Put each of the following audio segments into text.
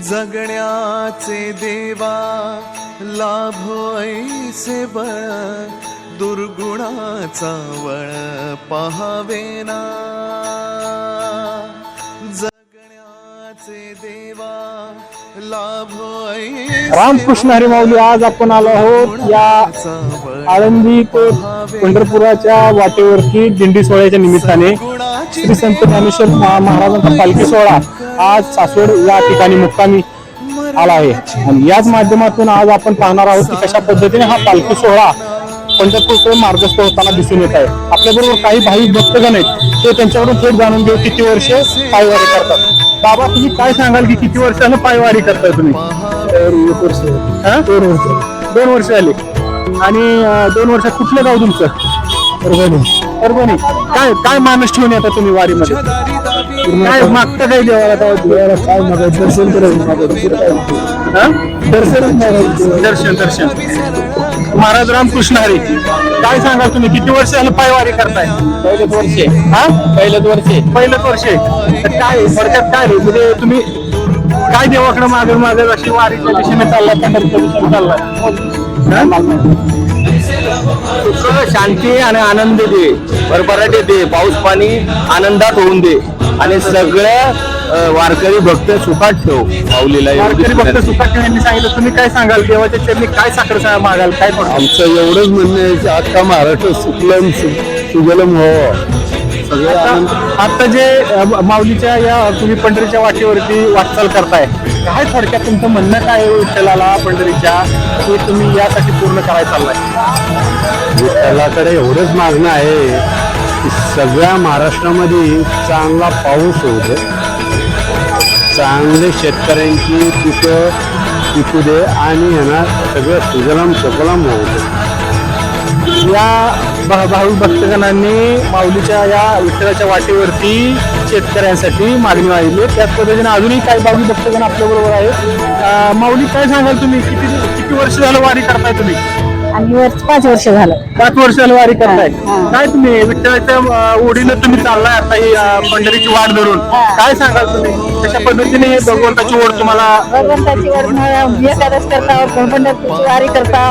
जगण्याचे देवा लाभो ऐसे बळ दुर्गुणाचा वळ पहावेना जगण्याचे देवा रामकृष्ण हरी माऊली आज आपण आलो आहोत या आळंदी ते पंढरपुराच्या वाटेवरती दिंडी सोहळ्याच्या निमित्ताने श्री संत ज्ञानेश्वर महा- महाराजांचा पालखी सोहळा. आज सासवड या ठिकाणी मुक्कामी आला आहे. आणि याच माध्यमातून आज आपण पाहणार आहोत की कशा पद्धतीने हा पालखी सोहळा पंढरपूरकडे मार्गस्थ होताना दिसून येत आहे. आपल्याबरोबर काही भाविक भक्तगण आहेत ते त्यांच्याकडून थेट जाणून घेऊ किती वर्ष पायवारी करतात. बाबा तुम्ही काय सांगाल की किती वर्षानं पायवारी करताय तुम्ही? एक वर्ष दोन वर्ष दोन वर्ष झाली. आणि अं, दोन वर्षात कुठलं गाव तुमचं? परभणी. परभणी. काय काय मानस ठेवून येता तुम्ही वारीमध्ये? काय मागता काय देवाला तेव्हा? काय मागा दर्शन दर्शन दर्शन दर्शन. महाराज रामकृष्ण हरी काय सांगाल तुम्ही? किती वर्ष झालं पायवारी करताय? पहिलेच वर्षे. हा? पहिलेच वर्षे. पहिलेच वर्षे. तर काय थोडक्यात काय रे? म्हणजे तुम्ही काय देवाकडे मागे मागे अशी वारीच्या दिशेने दिशेने चाललाय? सुख शांती आणि आनंद दे. भरभराटे दे. पाऊस पाणी आनंदात होऊन दे. आणि सगळ्या अ, वारकरी भक्त सुखात ठेव. माऊलीला वारकरी भक्त. सुखात यांनी सांगितलं तुम्ही काय सांगाल? देवाच्या चरणी काय साखर सा- मागाल? काय आमचं एवढंच म्हणणं आहे की अख्खा महाराष्ट्र सुकलम सु- सुजलम व्हावं. सगळे आता आता जे माऊलीच्या या तुम्ही पंढरीच्या वाटेवरती वाटचाल करताय काय थोडक्यात तुमचं म्हणणं काय विठ्ठलाला पंढरीच्या? ते तुम्ही यासाठी पूर्ण करायला चाललाय? विठ्ठलाकडे एवढंच मागणं आहे. सगळ्या महाराष्ट्रामध्ये चांगला पाऊस होऊ दे चांगले शेतकऱ्यांची पिकं पिकू दे आणि ह्यांना सगळं सुजलाम सुकलाम होऊ दे. या भा- भाविक भक्तगणांनी माऊलीच्या या विठ्ठलाच्या वाटेवरती शेतकऱ्यांसाठी मागणी वाहिली. त्याच पद्धतीने अजूनही काही भाविक भक्तगण आपल्याबरोबर आहेत. माऊली काय सांगाल तुम्ही? किती किती वर्ष झालं वारी करताय तुम्ही? आणि वर्ष पाच वर्ष झालं. पाच वर्ष झालं वारी करताय. काय तुम्ही विठ्ठलाच्या ओढीनं तुम्ही चाललाय आता ही अं, पंढरीची वाट धरून. काय सांगाल तुम्ही? कशा पद्धतीने हे भगवंताची ओढ तुम्हाला भगवंताची एकादश करता पंढरपूरची वारी करता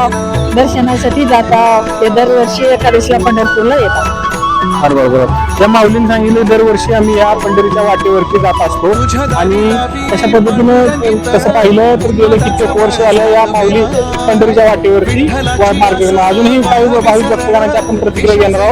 दर्शनासाठी जाता ते दरवर्षी एकादशीला पंढरपूरला येतात. बरोबर बरोबर. त्या माऊलीने सांगितले दरवर्षी आम्ही या पंढरीच्या वाटेवरती जात असतो. आणि तशा पद्धतीनं तसं पाहिलं तर गेले कित्येक वर्ष आल्या या माऊली पंढरीच्या वाटेवरती वा- मार्ग अजूनही काही भाविक भक्तगणांची आपण प्रतिक्रिया घेणार आहोत.